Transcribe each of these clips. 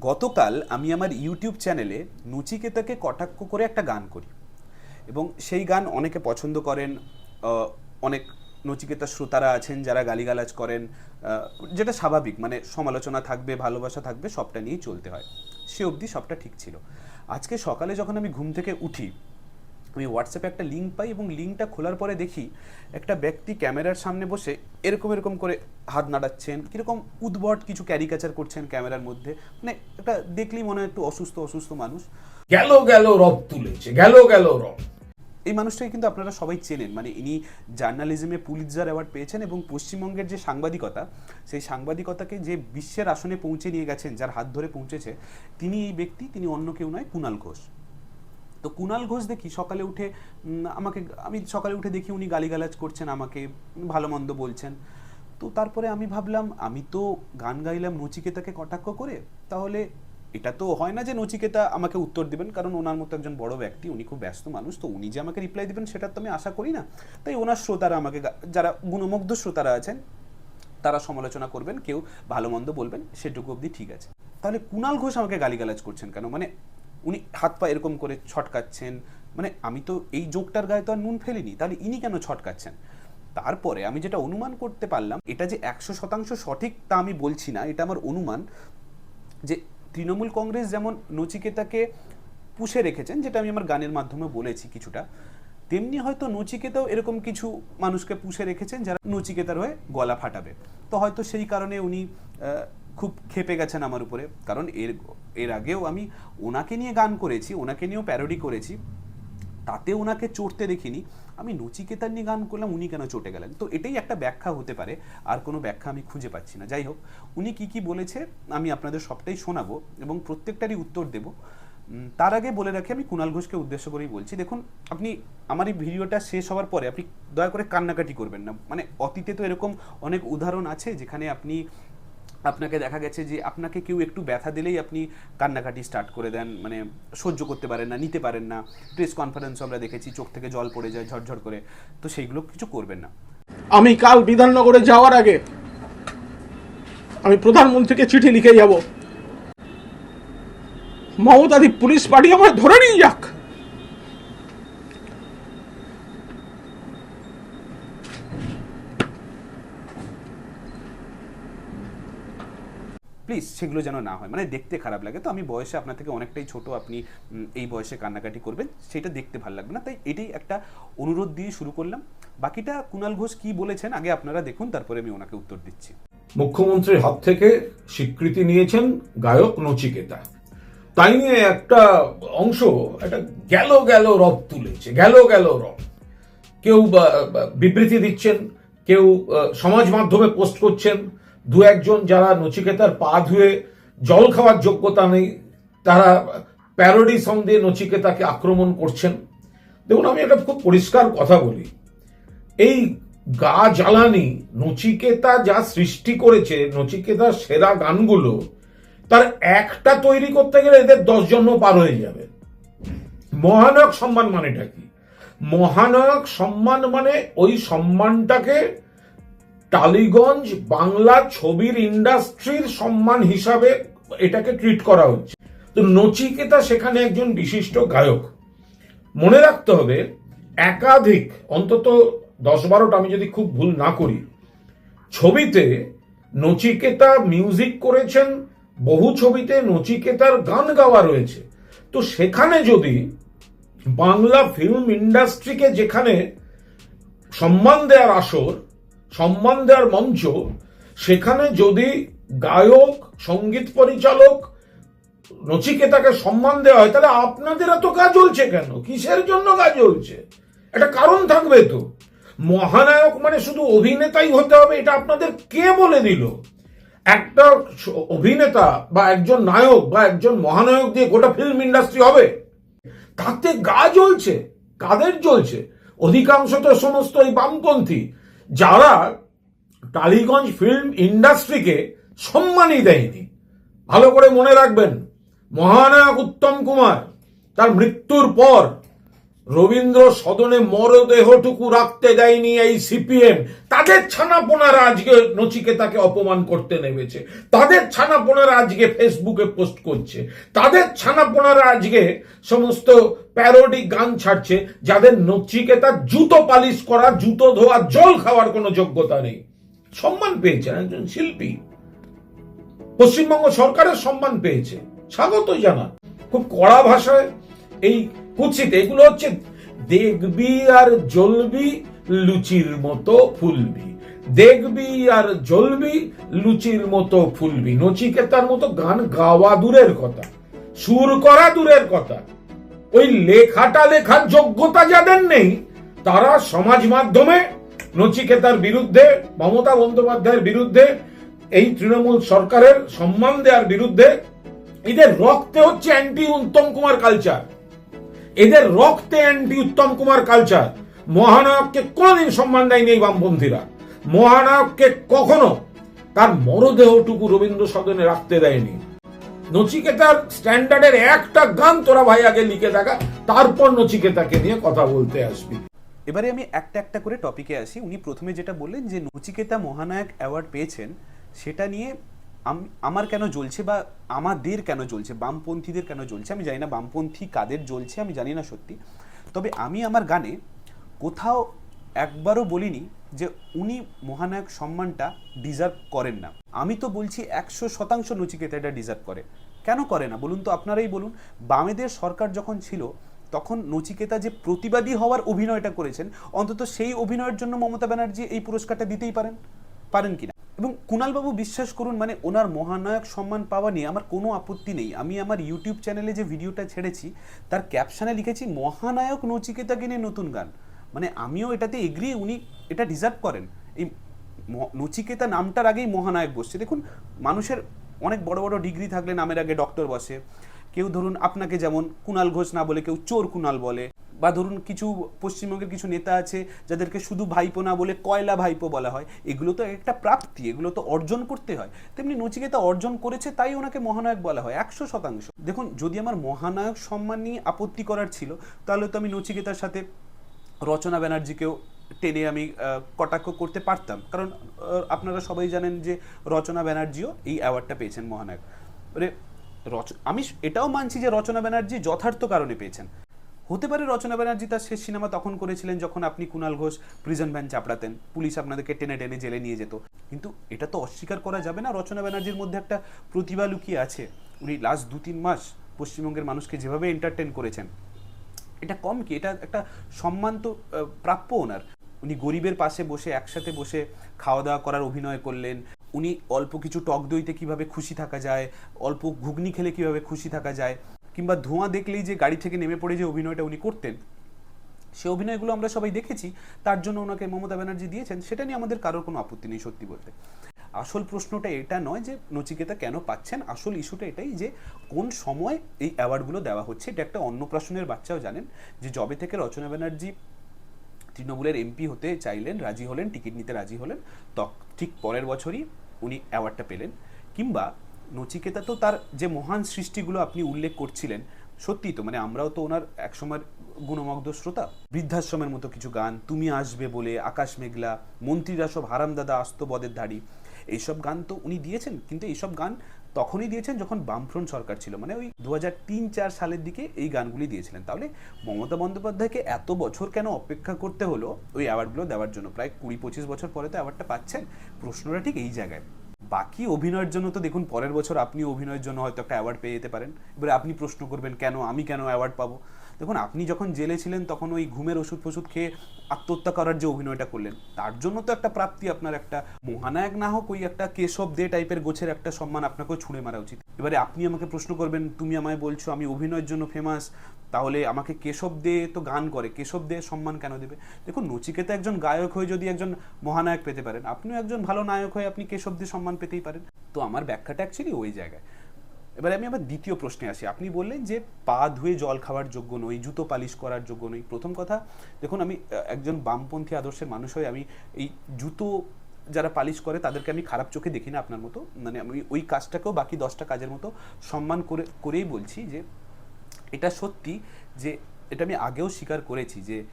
গতকাল আমি আমার ইউটিউব চ্যানেলে নচিকেতাকে কটাক্ষ করে একটা গান করি। এবং সেই গান অনেকে পছন্দ করেন অনেক নচিকেতা শ্রোতারা আছেন যারা গালিগালাজ করেন যেটা স্বাভাবিক মানে সমালোচনা থাকবে, ভালোবাসা থাকবে, সবটা নিয়েই চলতে হয়। সে অবধি সবটা ঠিক ছিল। আজকে সকালে যখন আমি ঘুম থেকে উঠি আমি হোয়াটসঅ্যাপে একটা লিঙ্ক পাই এবং লিঙ্কটা খোলার পরে দেখি একটা ব্যক্তি ক্যামেরার সামনে বসে এরকম এরকম করে হাত নাড়াচ্ছেন কীরকম উদ্ভট কিছু ক্যারিকাচার করছেন ক্যামেরার মধ্যে। মানে একটা দেখলেই মনে হয় একটু অসুস্থ অসুস্থ মানুষ। গেল গেল রব তুলেছে গেল গেল রব। এই মানুষটাকে কিন্তু আপনারা সবাই চেনেন। মানে ইনি জার্নালিজমে পুলিৎজার অ্যাওয়ার্ড পেয়েছেন এবং পশ্চিমবঙ্গের যে সাংবাদিকতা সেই সাংবাদিকতাকে যে বিশ্বের আসনে পৌঁছে নিয়ে গেছেন যার হাত ধরে পৌঁছেছে তিনি এই ব্যক্তি তিনি অন্য কেউ নয় কুণাল ঘোষ। তো কুণাল ঘোষ দেখি সকালে উঠে আমাকে, আমি সকালে উঠে দেখি উনি গালিগালাজ করছেন, আমাকে ভালো মন্দ বলছেন। তো তারপরে আমি ভাবলাম, আমি তো গান গাইলাম নচিকেতাকে কটাক্ষ করে, তাহলে এটা তো হয় না যে নচিকেতা আমাকে উত্তর দিবেন, কারণ ওনার মতো একজন বড় ব্যক্তি, উনি খুব ব্যস্ত মানুষ, তো উনি যে আমাকে রিপ্লাই দিবেন সেটা তো আমি আশা করি না। তাই ওনার শ্রোতারা আমাকে যারা গুণমুগ্ধ শ্রোতারা আছেন, তারা সমালোচনা করবেন, কেউ ভালো মন্দ বলবেন, সেটুকু অবধি ঠিক আছে। তাহলে কুণাল ঘোষ আমাকে গালিগালাজ করছেন কেন? মানে উনি হাত পা এরকম করে ছটকাচ্ছেন। মানে আমি তো এই যোগটার গায়ে তো আর নুন ফেলিনি, তাহলে ইনি কেন ছটকাচ্ছেন? তারপরে আমি যেটা অনুমান করতে পারলাম, এটা যে একশো শতাংশ সঠিক তা আমি বলছি না, এটা আমার অনুমান যে তৃণমূল কংগ্রেস যেমন নচিকেতাকে পুষে রেখেছেন, যেটা আমি আমার গানের মাধ্যমে বলেছি কিছুটা, তেমনি হয়তো নচিকেতাও এরকম কিছু মানুষকে পুষে রেখেছেন যারা নচিকেতার হয়ে গলা ফাটাবে। তো হয়তো সেই কারণে উনি খুব খেপে গেছেন আমার উপরে। কারণ এর এর আগেও আমি ওনাকে নিয়ে গান করেছি, ওনাকে নিয়েও প্যারোডি করেছি। তাতে ওনাকে চড়তে দেখিনি। আমি নচিকেতার নিয়ে গান করলাম, উনি কেন চটে গেলেন? তো এটাই একটা ব্যাখ্যা হতে পারে, আর কোনো ব্যাখ্যা আমি খুঁজে পাচ্ছি না। যাই হোক, উনি কি কি বলেছে আমি আপনাদের সবটাই শোনাবো এবং প্রত্যেকটারই উত্তর দেব। তার আগে বলে রাখি, আমি কুণাল ঘোষকে উদ্দেশ্য করেই বলছি, দেখুন, আপনি আমার এই ভিডিওটা শেষ হওয়ার পরে আপনি দয়া করে কান্নাকাটি করবেন না। মানে অতীতে তো এরকম অনেক উদাহরণ আছে যেখানে আপনি আপনাকে দেখা গেছে যে আপনাকে কেউ একটু ব্যথা দিলেই আপনি কান্নাকাটি স্টার্ট করে দেন মানে সহ্য করতে পারেন না, নিতে পারেন না। প্রেস কনফারেন্স আমরা দেখেছি, চোখ থেকে জল পড়ে যায়, ঝরঝর করে। তো সেইগুলো কিছু করবেন না। আমি কাল বিধাননগরে যাওয়ার আগে আমি প্রধানমন্ত্রীকে চিঠি লিখে যাব। মমতাদি পুলিশ পার্টি আমার ধরে নিয়ে যাক। প্লিজ সেগুলো যেন না হয়। মানে দেখতে খারাপ লাগে। তো আমি বয়সে আপনার থেকে অনেকটাই ছোট, আপনি এই বয়সে কান্নাকাটি করবেন, সেটা দেখতে ভালো লাগবে না। তাই এটাই একটা অনুরোধ দিয়ে শুরু করলাম। বাকিটা কুণাল ঘোষ কি বলেছেন, আগে আপনারা দেখুন, তারপরে আমি ওনাকে উত্তর দিচ্ছি। মুখ্যমন্ত্রীর হাত থেকে স্বীকৃতি নিয়েছেন গায়ক নচিকেতা। তাই নিয়ে একটা অংশ, একটা গেল গেল রব তুলেছে, গেল গেল রব। কেউ বিবৃতি দিচ্ছেন, কেউ সমাজ মাধ্যমে পোস্ট করছেন দু একজন যারা নচিকেতার পা ধুয়ে জল খাওয়ার যোগ্যতা নেই, তারা প্যারোডি সং দিয়ে নচিকেতাকে আক্রমণ করছেন। দেখুন, আমি একটা খুব পরিষ্কার কথা বলি। এই গা জ্বালানি নচিকেতা যা সৃষ্টি করেছে, নচিকেতার সেরা গানগুলো, তার একটা তৈরি করতে গেলে এদের দশজন্য পার হয়ে যাবে। মহানায়ক সম্মান মানেটা কি? মহানায়ক সম্মান মানে ওই সম্মানটাকে টালিগঞ্জ বাংলা ছবির ইন্ডাস্ট্রির সম্মান হিসাবে এটাকে ট্রিট করা হচ্ছে। তো নচিকেতা সেখানে একজন বিশিষ্ট গায়ক। মনে রাখতে হবে, একাধিক, অন্তত দশ বারোটা আমি যদি খুব ভুল না করি, ছবিতে নচিকেতা মিউজিক করেছেন, বহু ছবিতে নচিকেতার গান গাওয়া রয়েছে। তো সেখানে যদি বাংলা ফিল্ম ইন্ডাস্ট্রিকে যেখানে সম্মান দেওয়ার আসর সম্মান দেওয়ার মঞ্চ, সেখানে যদি গায়ক, সংগীত পরিচালক নচিকেতাকে সম্মান দেওয়া হয়, তাহলে আপনাদের এত কাজ চলছে কেন? কিসের জন্য কাজ চলছে একটা কারণ থাকবে তো। মহানায়ক মানে শুধু অভিনেতাই হতে হবে, এটা আপনাদের কে বলে দিল? একটা অভিনেতা বা একজন নায়ক বা একজন মহানায়ক দিয়ে গোটা ফিল্ম ইন্ডাস্ট্রি হবে? তাতে গা জ্বলছে, কাদের জ্বলছে? অধিকাংশ তো সমস্ত এই বামপন্থী। যারা টালিগঞ্জ ফিল্ম ইন্ডাস্ট্রিকে সম্মানই দেয়নি। ভালো করে মনে রাখবেন, মহানায়ক উত্তম কুমার, তার মৃত্যুর পর রবীন্দ্র সদনে মরদেহটুকু রাখতে দেয়নি এই সিপিএম। তাদের ছানাপোনারা আজকে নচিকেতাকে অপমান করতে নেমেছে। তাদের ছানাপোনারা আজকে ফেসবুকে পোস্ট করছে। তাদের ছানাপোনারা আজকে সমস্ত প্যারোডি গান ছাড়ছে, যাদের নচিকেতা জুতো পালিশ করা, জুতো ধোয়া, জল খাওয়ার কোনো যোগ্যতা নেই। সম্মান পেয়েছেন একজন শিল্পী। পশ্চিমবঙ্গ সরকারের সম্মান পেয়েছে। স্বাগত জানা খুব কড়া ভাষায় এই কুচিত, এগুলো হচ্ছে দেখবি আর জ্বলবি লুচির মতো ফুলবি। দেখবি আর জ্বলবি লুচির মতো ফুলবি। নচিকেতার মতো গান গাওয়া দূরের কথা, সুর করা দূরের কথা। ওই লেখাটা লেখার যোগ্যতা যাদের নেই, তারা সমাজ মাধ্যমে নচিকেতার বিরুদ্ধে, মমতা বন্দ্যোপাধ্যায়ের বিরুদ্ধে, এই তৃণমূল সরকারের সম্মান দেওয়ার বিরুদ্ধে, এদের রক্তে হচ্ছে অ্যান্টি উত্তম কুমার কালচার এদের রক্তে অ্যান্টি উত্তম কুমার কালচার মহানায়ককে কোনোদিন সম্মান দেয়নি এই বামপন্থীরা। মহানায়ককে কখনো তার মরদেহটুকু রবীন্দ্র সদনে রাখতে দেয়নি। নচিকেতার স্ট্যান্ডার্ডের একটা গান তোরা ভাই আগে লিখে দেখা, তারপর নচিকেতাকে নিয়ে কথা বলতে আসবি। এবারে আমি একটা একটা করে টপিকে আসি। উনি প্রথমে যেটা বললেন যে নচিকেতা মহানায়ক অ্যাওয়ার্ড পেয়েছেন, সেটা নিয়ে আমার কেন জ্বলছে বা আমাদের কেন জ্বলছে, বামপন্থীদের কেন জ্বলছে, আমি জানি না, বামপন্থী কাদের জ্বলছে আমি জানি না সত্যি। তবে আমি আমার গানে কোথাও একবারও বলিনি যে উনি মহানায়ক সম্মানটা ডিজার্ভ করেন না। আমি তো বলছি একশো শতাংশ নচিকেতা এটা ডিজার্ভ করে। কেন করে না? বলুন তো আপনারাই বলুন। বামেদের সরকার যখন ছিল, তখন নচিকেতা যে প্রতিবাদী হওয়ার অভিনয়টা করেছেন, অন্তত সেই অভিনয়ের জন্য মমতা ব্যানার্জি এই পুরস্কারটা দিতেই পারেন। পারেন কিনা? এবং কুণালবাবু বিশ্বাস করুন মানে ওনার মহানায়ক সম্মান পাওয়া নিয়ে আমার কোনো আপত্তি নেই। আমি আমার ইউটিউব চ্যানেলে যে ভিডিওটা ছেড়েছি, তার ক্যাপশানে লিখেছি, মহানায়ক নচিকেতাকে নিয়ে নতুন গান? মানে আমিও এটাতে এগ্রি উনি এটা ডিজার্ভ করেন। এই নচিকেতা নামটার আগেই মহানায়ক বসছে। দেখুন, মানুষের অনেক বড় বড় ডিগ্রি থাকলে নামের আগে ডক্টর বসে। কেউ ধরুন, আপনাকে যেমন কুণাল ঘোষ না বলে কেউ চোর কুণাল বলে। বা ধরুন কিছু পশ্চিমবঙ্গের কিছু নেতা আছে যাদেরকে শুধু ভাইপো না বলে কয়লা ভাইপো বলা হয়, এগুলো তো একটা প্রাপ্তি, এগুলো তো অর্জন করতে হয়। তেমনি নচিকেতা অর্জন করেছে তাই ওনাকে মহানায়ক বলা হয়, একশো শতাংশ। দেখুন, যদি আমার মহানায়ক সম্মান নিয়ে আপত্তি করার ছিল, তাহলে তো আমি নচিকেতার সাথে রচনা ব্যানার্জিকেও টেনে আমি কটাক্ষ করতে পারতাম। কারণ আপনারা সবাই জানেন যে রচনা ব্যানার্জিও এই অ্যাওয়ার্ডটা পেয়েছেন মহানায়ক। এবারে রচ, আমি এটাও মানছি যে রচনা ব্যানার্জি যথার্থ কারণে পেয়েছেন। হতে পারে রচনা ব্যানার্জি তার শেষ সিনেমা তখন করেছিলেন যখন আপনি কুণাল ঘোষ প্রিজন ভ্যান চাপড়াতেন। পুলিশ আপনাদেরকে টেনে টেনে জেলে নিয়ে যেত। কিন্তু এটা তো অস্বীকার করা যাবে না, রচনা ব্যানার্জির মধ্যে একটা প্রতিভা লুকিয়ে আছে। উনি লাস্ট দু তিন মাস পশ্চিমবঙ্গের মানুষকে যেভাবে এন্টারটেন করেছেন। এটা কম কি? এটা একটা সম্মান তো প্রাপ্য ওনার। উনি গরিবের পাশে বসে, একসাথে বসে খাওয়া দাওয়া করার অভিনয় করলেন। উনি অল্প কিছু টক দইতে কীভাবে খুশি থাকা যায়, অল্প ঘুগনি খেলে কীভাবে খুশি থাকা যায়। কিংবা ধোঁয়া দেখলেই যে গাড়ি থেকে নেমে পড়ে যে অভিনয়টা উনি করতেন, সে অভিনয়গুলো আমরা সবাই দেখেছি, তার জন্য ওনাকে মমতা ব্যানার্জি দিয়েছেন, সেটা নিয়ে আমাদের কারোর কোনো আপত্তি নেই সত্যি বলতে। আসল প্রশ্নটা এটা নয় যে নচিকেতা কেন পাচ্ছেন, আসল ইস্যুটা এটাই যে কোন সময় এই অ্যাওয়ার্ডগুলো দেওয়া হচ্ছে, এটা একটা অন্নপ্রাশনের বাচ্চাও জানেন, যে জবে থেকে রচনা ব্যানার্জি তৃণমূলের এমপি হতে চাইলেন, রাজি হলেন, টিকিট নিতে রাজি হলেন তখ ঠিক পরের বছরই উনি অ্যাওয়ার্ডটা পেলেন, কিংবা নচিকেতা তো তার যে মহান সৃষ্টিগুলো আপনি উল্লেখ করছিলেন সত্যি তো মানে আমরাও তো ওনার একসময় গুণমগ্ধ শ্রোতা। বৃদ্ধাশ্রমের মতো কিছু গান, তুমি আসবে বলে, আকাশ মেঘলা, মন্ত্রীরা সব হারামদাদা আস্ত বদের ধাড়ি, এইসব গান তো উনি দিয়েছেন, কিন্তু এইসব গান তখনই দিয়েছেন যখন বামফ্রন্ট সরকার ছিল মানে ওই দু হাজার তিন চার সালের দিকে এই গানগুলি দিয়েছিলেন। তাহলে মমতা বন্দ্যোপাধ্যায়কে এত বছর কেন অপেক্ষা করতে হলো? ওই অ্যাওয়ার্ডগুলো দেওয়ার জন্য, প্রায় কুড়ি পঁচিশ বছর পরে তো অ্যাওয়ার্ডটা পাচ্ছেন। প্রশ্নটা ঠিক এই জায়গায়। বাকি অভিনয়ের জন্য তো দেখুন, পরের বছর আপনি অভিনয়ের জন্য হয়তো একটা অ্যাওয়ার্ড পেয়ে যেতে পারেন। এবারে আপনি প্রশ্ন করবেন, কেন আমি কেন অ্যাওয়ার্ড পাবো? দেখুন, আপনি যখন জেলে ছিলেন, তখন ওই ঘুমের ওষুধ ফষুধ খেয়ে আত্মহত্যা করার যে অভিনয়টা করলেন, তার জন্য তো একটা প্রাপ্তি আপনার একটা মহানায়ক না হোক, ওই একটা কেশব দে টাইপের গোছের একটা সম্মান আপনাকেও ছুঁড়ে মারা উচিত। এবারে আপনি আমাকে প্রশ্ন করবেন, তুমি আমায় বলছো আমি অভিনয়ের জন্য ফেমাস তাহলে আমাকে কেশব দে তো গান করে, কেশব দে সম্মান কেন দেবে? দেখুন, নচিকেতা একজন গায়ক হয়ে যদি একজন মহানায়ক পেতে পারেন, আপনিও একজন ভালো নায়ক হয়ে আপনি কেশব দে সম্মান পেতেই পারেন। তো আমার ব্যাখ্যাটা অ্যাকচুয়ালি ওই জায়গায়। এবারে আমি আবার দ্বিতীয় প্রশ্নে আসি। আপনি বললেন যে পা ধুয়ে জল খাওয়ার যোগ্য নই, জুতো পালিশ করার যোগ্য নই। প্রথম কথা, দেখুন, আমি একজন বামপন্থী আদর্শের মানুষ হয়ে আমি এই জুতো যারা পালিশ করে তাদেরকে আমি খারাপ চোখে দেখি না আপনার মতো। মানে আমি ওই কাজটাকেও বাকি দশটা কাজের মতো সম্মান করে, করেই বলছি যে এটা সত্যি যে এটা আমি আগেও স্বীকার করেছি যে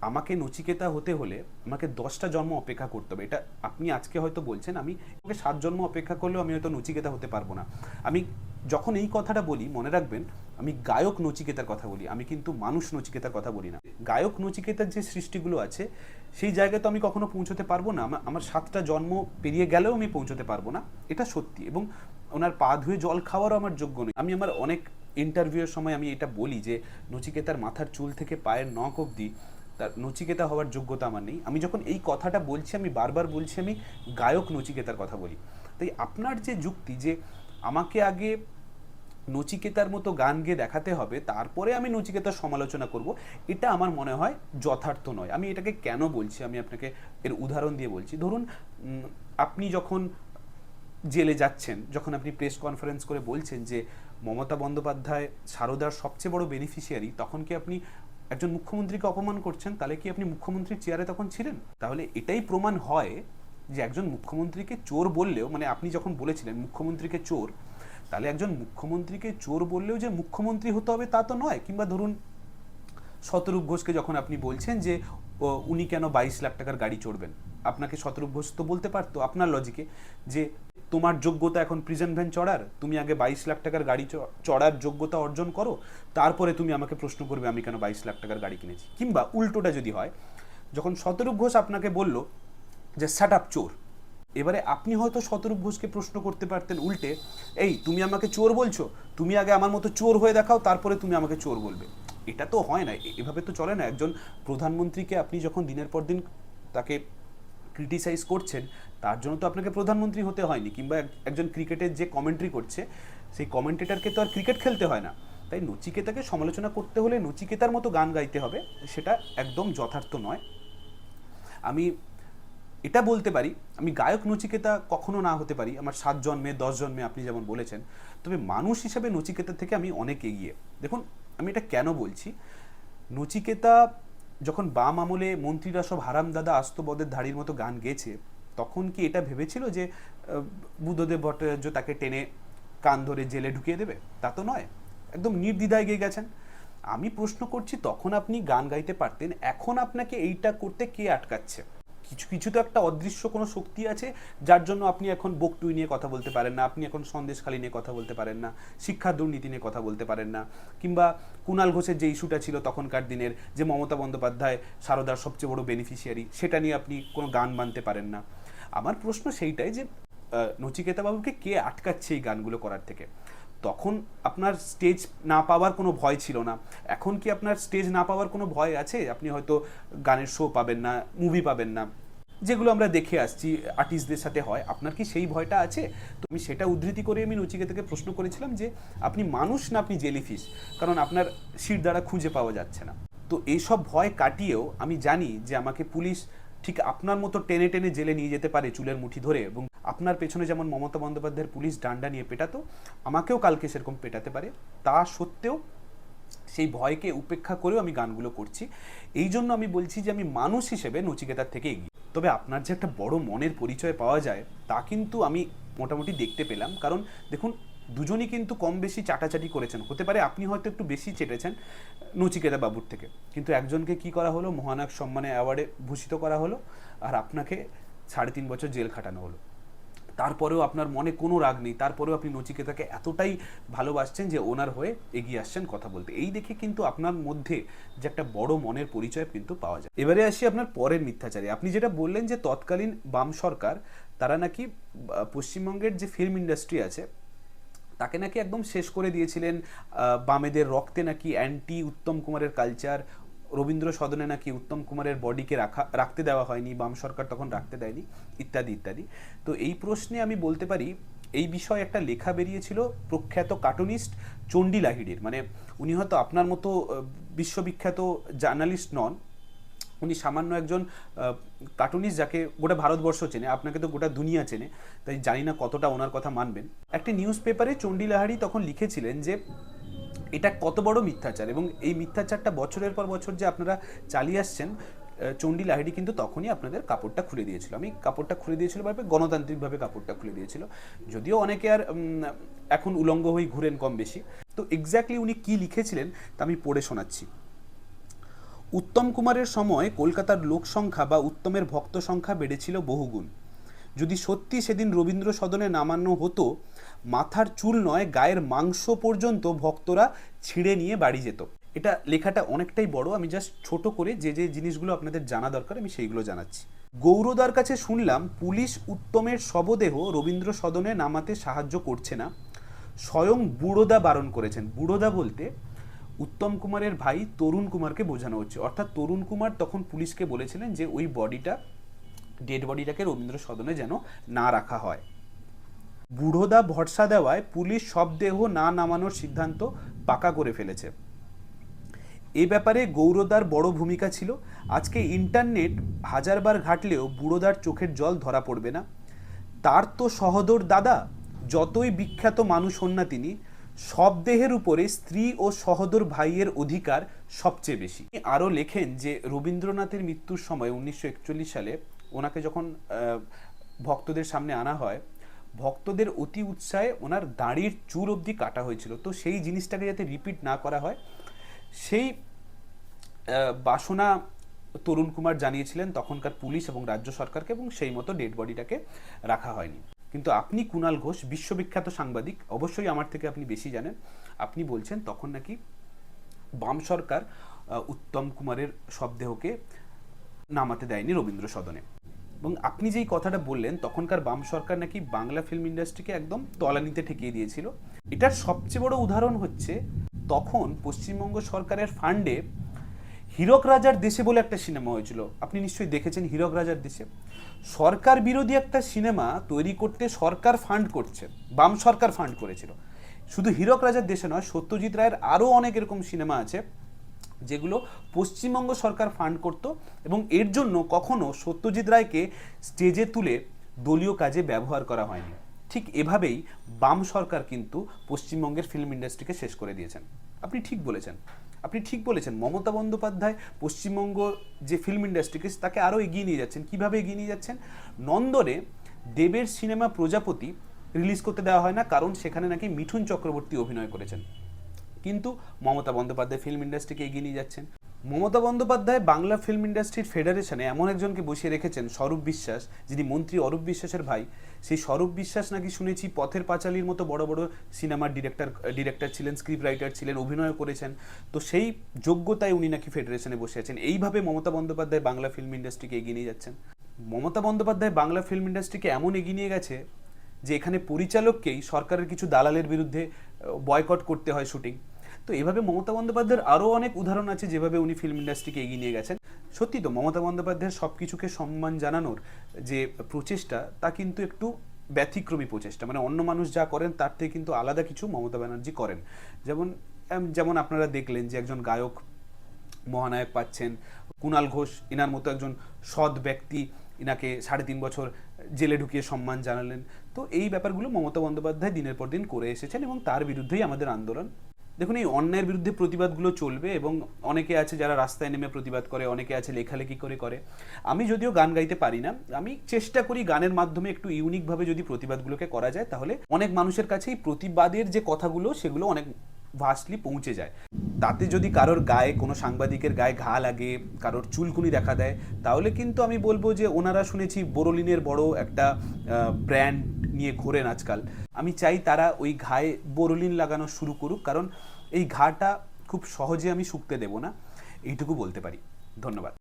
আমাকে নচিকেতা হতে হলে আমাকে দশটা জন্ম অপেক্ষা করতে হবে। এটা আপনি আজকে হয়তো বলছেন, আমি ওকে সাত জন্ম অপেক্ষা করলেও আমি হয়তো নচিকেতা হতে পারব না। আমি যখন এই কথাটা বলি, মনে রাখবেন, আমি গায়ক নচিকেতার কথা বলি, আমি কিন্তু মানুষ নচিকেতার কথা বলি না। গায়ক নচিকেতার যে সৃষ্টিগুলো আছে, সেই জায়গায় তো আমি কখনো পৌঁছতে পারব না। আমার- সাতটা জন্ম পেরিয়ে গেলেও আমি পৌঁছতে পারব না। এটা সত্যি এবং ওনার পা ধুয়ে জল খাওয়ারও আমার যোগ্য নই আমি আমার অনেক ইন্টারভিউয়ের সময় আমি এটা বলি যে, নচিকেতার মাথার চুল থেকে পায়ের নখ অবধি তার নচিকেতা হওয়ার যোগ্যতা আমার নেই। আমি যখন এই কথাটা বলছি, আমি বারবার বলছি, আমি গায়ক নচিকেতার কথা বলি। তাই আপনার যে যুক্তি যে আমাকে আগে নচিকেতার মতো গান গেয়ে দেখাতে হবে, তারপরে আমি নচিকেতার সমালোচনা করব, এটা আমার মনে হয় যথার্থ নয়। আমি এটাকে কেন বলছি? আমি আপনাকে এর উদাহরণ দিয়ে বলছি। ধরুন আপনি যখন জেলে যাচ্ছেন, যখন আপনি প্রেস কনফারেন্স করে বলছেন যে মমতা বন্দ্যোপাধ্যায় সারদার সবচেয়ে বড় বেনিফিশিয়ারি তখন কি আপনি একজন মুখ্যমন্ত্রীকে অপমান করছেন? তাহলে কি আপনি মুখ্যমন্ত্রীর চেয়ারে তখন ছিলেন? তাহলে এটাই প্রমাণ হয় যে একজন মুখ্যমন্ত্রীকে চোর বললেও মানে আপনি যখন বলেছিলেন মুখ্যমন্ত্রীকে চোর, তাহলে একজন মুখ্যমন্ত্রীকে চোর বললেও যে মুখ্যমন্ত্রী হতে হবে তা তো নয়। কিংবা ধরুন শতরূপ ঘোষকে যখন আপনি বলছেন যে উনি কেন বাইশ লাখ টাকার গাড়ি চড়বেন? আপনাকে শতরূপ ঘোষ তো বলতে পারতো, আপনার লজিকে যে তোমার যোগ্যতা এখন প্রিজেন্ট ভ্যান চড়ার, তুমি আগে বাইশ লাখ টাকার গাড়ি চড়ার যোগ্যতা অর্জন করো, তারপরে তুমি আমাকে প্রশ্ন করবে আমি কেন বাইশ লাখ টাকার গাড়ি কিনেছি। কিংবা উল্টোটা যদি হয়, যখন শতরূপ ঘোষ আপনাকে বলল যে স্যাট আপ চোর। এবারে আপনি হয়তো শতরূপ ঘোষকে প্রশ্ন করতে পারতেন উল্টে, এই, তুমি আমাকে চোর বলছো? তুমি আগে আমার মতো চোর হয়ে দেখাও, তারপরে তুমি আমাকে চোর বলবে। এটা তো হয় না এভাবে তো চলে না। একজন প্রধানমন্ত্রীকে আপনি যখন দিনের পর দিন তাকে ক্রিটিসাইজ করছেন তার জন্য তো আপনাকে প্রধানমন্ত্রী হতে হয়নি, কিংবা একজন ক্রিকেটের যে কমেন্ট্রি করছে, সেই কমেন্টেটারকে তো আর ক্রিকেট খেলতে হয় না। তাই নচিকেতাকে সমালোচনা করতে হলে নচিকেতার মতো গান গাইতে হবে, সেটা একদম যথার্থ নয়। আমি এটা বলতে পারি, আমি গায়ক নচিকেতা কখনো না হতে পারি, আমার সাত জন্মে, দশ জন্মে আপনি যেমন বলেছেন, তবে মানুষ হিসেবে নচিকেতা থেকে আমি অনেক এগিয়ে। দেখুন, আমি এটা কেন বলছি? নচিকেতা যখন বাম আমলে মন্ত্রীরা সব হারাম দাদা আস্তবদের ধাড়ির মতো গান গেয়েছে তখন কি এটা ভেবেছিল যে বুদ্ধদেব ভট্টাচার্য তাকে টেনে কান ধরে জেলে ঢুকিয়ে দেবে? তা তো নয়। একদম নির্দ্বিধায় গিয়ে গেছেন। আমি প্রশ্ন করছি, তখন আপনি গান গাইতে পারতেন, এখন আপনাকে এইটা করতে কে আটকাচ্ছে? কিছু কিছু তো একটা অদৃশ্য কোনো শক্তি আছে, যার জন্য আপনি এখন বকটুই নিয়ে কথা বলতে পারেন না, আপনি এখন সন্দেশখালী নিয়ে কথা বলতে পারেন না, শিক্ষা দুর্নীতি নিয়ে কথা বলতে পারেন না, কিংবা কুণাল ঘোষের যে ইস্যুটা ছিল তখনকার দিনের, যে মমতা বন্দ্যোপাধ্যায় সারদার সবচেয়ে বড় বেনিফিশিয়ারি সেটা নিয়ে আপনি কোনো গান বানতে পারেন না। আমার প্রশ্ন সেইটাই যে নচিকেতা বাবুকে কে আটকাচ্ছে এই গানগুলো করার থেকে? তখন আপনার স্টেজ না পাওয়ার কোনো ভয় ছিল না। এখন কি আপনার স্টেজ না পাওয়ার কোনো ভয় আছে? আপনি হয়তো গানের শো পাবেন না মুভি পাবেন না। যেগুলো আমরা দেখে আসছি আর্টিস্টদের সাথে হয়, আপনার কি সেই ভয়টা আছে? তো আমি সেটা উদ্ধৃতি করে আমি নচিকেতাকে প্রশ্ন করেছিলাম যে, আপনি মানুষ না আপনি জেলিফিশ কারণ আপনার সিট দ্বারা খুঁজে পাওয়া যাচ্ছে না। তো এইসব ভয় কাটিয়েও আমি জানি যে, আমাকে পুলিশ ঠিক আপনার মতো টেনে টেনে জেলে নিয়ে যেতে পারে চুলের মুঠি ধরে এবং আপনার পেছনে যেমন মমতা বন্দ্যোপাধ্যায়ের পুলিশ ডান্ডা নিয়ে পেটাতো, আমাকেও কালকে সেরকম পেটাতে পারে। তা সত্ত্বেও সেই ভয়কে উপেক্ষা করেও আমি গানগুলো করছি। এই জন্য আমি বলছি যে আমি মানুষ হিসেবে নচিকেতার থেকে এগিয়ে। তবে আপনার যে একটা বড় মনের পরিচয় পাওয়া যায়, তা কিন্তু আমি মোটামুটি দেখতে পেলাম। কারণ দেখুন দুজনই কিন্তু কম বেশি চাটাচাটি করেছেন। হতে পারে আপনি হয়তো একটু বেশি চেটেছেন নচিকেতা বাবুর থেকে। কিন্তু একজনকে কি করা হলো? মহানায়ক সম্মানে অ্যাওয়ার্ডে ভূষিত করা হলো আর আপনাকে সাড়ে তিন বছর জেল খাটানো হলো। তারপরেও আপনার মনে কোনো রাগ নেই। তারপরেও আপনি নচিকেতাকে এতটাই ভালোবাসছেন যে ওনার হয়ে এগিয়ে আসছেন কথা বলতে। এই দেখে কিন্তু আপনার মধ্যে যে একটা বড় মনের পরিচয় কিন্তু পাওয়া যায়। এবারে আসি আপনার পরের মিথ্যাচারে। আপনি যেটা বললেন যে তৎকালীন বাম সরকার, তারা নাকি পশ্চিমবঙ্গের যে ফিল্ম ইন্ডাস্ট্রি আছে তাকে নাকি একদম শেষ করে দিয়েছিলেন বামেদের রক্তে নাকি অ্যান্টি উত্তম কুমারের কালচার রবীন্দ্র সদনে নাকি উত্তম কুমারের বডিকে রাখা, রাখতে দেওয়া হয়নি, বাম সরকার তখন রাখতে দেয়নি, ইত্যাদি ইত্যাদি। তো এই প্রশ্নে আমি বলতে পারি, এই বিষয়ে একটা লেখা বেরিয়েছিল, প্রখ্যাত কার্টুনিস্ট চণ্ডী লাহিড়ির। মানে উনি হয়তো আপনার মতো বিশ্ববিখ্যাত জার্নালিস্ট নন উনি সামান্য একজন কার্টুনিস্ট যাকে গোটা ভারতবর্ষ চেনে, আপনাকে তো গোটা দুনিয়া চেনে, তাই জানি না কতটা ওনার কথা মানবেন। একটি নিউজ পেপারে চণ্ডী লাহারি তখন লিখেছিলেন যে, এটা কত বড় মিথ্যাচার এবং এই মিথ্যাচারটা বছরের পর বছর যে আপনারা চালিয়ে আসছেন চণ্ডী লাহিড়ি কিন্তু তখনই আপনাদের কাপড়টা খুলে দিয়েছিল। আমি কাপড়টা খুলে দিয়েছিল ভাবে গণতান্ত্রিকভাবে কাপড়টা খুলে দিয়েছিল। যদিও অনেকে আর এখন উলঙ্গ হয়ে ঘুরেন কম বেশি। তো এক্স্যাক্টলি উনি কি লিখেছিলেন তা আমি পড়ে শোনাচ্ছি। উত্তম কুমারের সময় কলকাতার লোক সংখ্যা বা উত্তমের ভক্ত সংখ্যা বেড়েছিল বহুগুণ। যদি সত্যি সেদিন রবীন্দ্র সদনে নামানো হতো, মাথার চুল নয়, গায়ের মাংস পর্যন্ত ভক্তরা ছিঁড়ে নিয়ে বাড়ি যেত। এটা লেখাটা অনেকটাই বড়, আমি জাস্ট ছোট করে যে যে জিনিসগুলো আপনাদের জানা দরকার, আমি সেইগুলো জানাচ্ছি। গৌরদার কাছে শুনলাম, পুলিশ উত্তমের শবদেহ রবীন্দ্র সদনে নামাতে সাহায্য করছে না। স্বয়ং বুড়োদা বারণ করেছেন। বুড়োদা বলতে উত্তম কুমারের ভাই তরুণ কুমারকে বোঝানো হচ্ছে। অর্থাৎ তরুণ কুমার তখন পুলিশকে বলেছিলেন যে ওই বডিটা, ডেড বডিটাকে রবীন্দ্র সদনে যেন না রাখা হয়। বুড়োদা ভরসা দেওয়ায় পুলিশ সব দেহ না নামানোর সিদ্ধান্ত পাকা করে ফেলেছে। এ ব্যাপারে গৌরদার বড় ভূমিকা ছিল। আজকে ইন্টারনেট হাজারবার ঘাটলেও বুড়োদার চোখের জল ধরা পড়বে না। তার তো সহদর দাদা, যতই বিখ্যাত মানুষ হন না তিনি সব দেহের উপরে স্ত্রী ও সহদর ভাইয়ের অধিকার সবচেয়ে বেশি। আরও লেখেন যে, রবীন্দ্রনাথের মৃত্যুর সময় উনিশশো একচল্লিশ সালে ওনাকে যখন ভক্তদের সামনে আনা হয়, ভক্তদের অতি উৎসাহে ওনার দাড়ির চুল অবধি কাটা হয়েছিল। তো সেই জিনিসটাকে যাতে রিপিট না করা হয়, সেই বাসনা তরুণ কুমার জানিয়েছিলেন তখনকার পুলিশ এবং রাজ্য সরকারকে এবং সেই মতো ডেড বডিটাকে রাখা হয়নি। কিন্তু আপনি কুণাল ঘোষ, বিশ্ববিখ্যাত সাংবাদিক, অবশ্যই আমার থেকে আপনি বেশি জানেন। আপনি বলছেন তখন নাকি বাম সরকার উত্তম কুমারের শবদেহকে নামাতে দেয়নি রবীন্দ্র সদনে। এবং আপনি যেই কথাটা বললেন, তখনকার বাম সরকার নাকি বাংলা ফিল্ম ইন্ডাস্ট্রিকে একদম তলানিতে ঠেকিয়ে দিয়েছিল। এটার সবচেয়ে বড় উদাহরণ হচ্ছে, তখন পশ্চিমবঙ্গ সরকারের ফান্ডে হীরক রাজার দেশে বলে একটা সিনেমা হয়েছিল। আপনি নিশ্চয়ই দেখেছেন হীরক রাজার দেশে। সরকার বিরোধী একটা সিনেমা তৈরি করতে সরকার ফান্ড করছে, বাম সরকার ফান্ড করেছিল। শুধু হীরক রাজার দেশে নয়, সত্যজিৎ রায়ের আরও অনেক এরকম সিনেমা আছে, যেগুলো পশ্চিমবঙ্গ সরকার ফান্ড করত এবং এর জন্য কখনো সত্যজিৎ রায়কে স্টেজে তুলে দলীয় কাজে ব্যবহার করা হয়নি। ঠিক এভাবেই বাম সরকার কিন্তু পশ্চিমবঙ্গের ফিল্ম ইন্ডাস্ট্রিকে শেষ করে দিয়েছেন। আপনি ঠিক বলেছেন। আপনি ঠিক বলেছেন, মমতা বন্দ্যোপাধ্যায় পশ্চিমবঙ্গ যে ফিল্ম ইন্ডাস্ট্রিকে তাকে আরও এগিয়ে নিয়ে যাচ্ছেন। কীভাবে এগিয়ে নিয়ে যাচ্ছেন? নন্দনে দেবের সিনেমা প্রজাপতি রিলিজ করতে দেওয়া হয় না, কারণ সেখানে নাকি মিঠুন চক্রবর্তী অভিনয় করেছেন। কিন্তু মমতা বন্দ্যোপাধ্যায় ফিল্ম ইন্ডাস্ট্রিকে এগিয়ে নিয়ে যাচ্ছেন। মমতা বন্দ্যোপাধ্যায় বাংলা ফিল্ম ইন্ডাস্ট্রির ফেডারেশনে এমন একজনকে বসিয়ে রেখেছেন স্বরূপ বিশ্বাস, যিনি মন্ত্রী অরূপ বিশ্বাসের ভাই। সেই স্বরূপ বিশ্বাস নাকি শুনেছি পথের পাঁচালীর মতো বড় বড় সিনেমার ডিরেক্টর ডিরেক্টর ছিলেন স্ক্রিপ্ট রাইটার ছিলেন অভিনয় করেছেন। তো সেই যোগ্যতায় উনি নাকি ফেডারেশনে বসে আছেন। এইভাবে মমতা বন্দ্যোপাধ্যায় বাংলা ফিল্ম ইন্ডাস্ট্রিকে এগিয়ে নিয়ে যাচ্ছেন। মমতা বন্দ্যোপাধ্যায় বাংলা ফিল্ম ইন্ডাস্ট্রিকে এমন এগিয়ে নিয়ে গেছে যে এখানে পরিচালককেই সরকারের কিছু দালালের বিরুদ্ধে বয়কট করতে হয় শুটিং। তো এভাবে মমতা বন্দ্যোপাধ্যায়ের আরও অনেক উদাহরণ আছে যেভাবে উনি ফিল্ম ইন্ডাস্ট্রিকে এগিয়ে নিয়ে গেছেন। সত্যি তো মমতা বন্দ্যোপাধ্যায়ের সব কিছুকে সম্মান জানানোর যে প্রচেষ্টা, তা কিন্তু একটু ব্যতিক্রমী প্রচেষ্টা। মানে অন্য মানুষ যা করেন, তার থেকে কিন্তু আলাদা কিছু মমতা ব্যানার্জি করেন। যেমন যেমন আপনারা দেখলেন যে একজন গায়ক, মহানায়ক পাচ্ছেন কুণাল ঘোষ ইনার মতো একজন সৎ ব্যক্তি ইনাকে সাড়ে তিন বছর জেলে ঢুকিয়ে সম্মান জানালেন। তো এই ব্যাপারগুলো মমতা বন্দ্যোপাধ্যায় দিনের পর দিন করে এসেছেন এবং তার বিরুদ্ধেই আমাদের আন্দোলন দেখুন, এই অন্যায়ের বিরুদ্ধে প্রতিবাদগুলো চলবে এবং অনেকে আছে যারা রাস্তায় নেমে প্রতিবাদ করে, অনেকে আছে লেখালেখি করে করে। আমি যদিও গান গাইতে পারি না, আমি চেষ্টা করি গানের মাধ্যমে একটু ইউনিকভাবে যদি প্রতিবাদগুলোকে করা যায়, তাহলে অনেক মানুষের কাছে এই প্রতিবাদের যে কথাগুলো, সেগুলো অনেক ভাস্টলি পৌঁছে যায়। তাতে যদি কারোর গায়ে কোনো সাংবাদিকের গায়ে ঘা লাগে, কারোর চুলকুনি দেখা দেয়, তাহলে কিন্তু আমি বলব যে ওনারা শুনেছি বোরোলিনের বড় একটা ব্র্যান্ড নিয়ে ঘোরেন আজকাল। আমি চাই তারা ওই ঘায়ে বোরোলিন লাগানো শুরু করুক, কারণ এই ঘাটা খুব সহজে আমি শুকতে দেব না। এইটুকু বলতে পারি। ধন্যবাদ।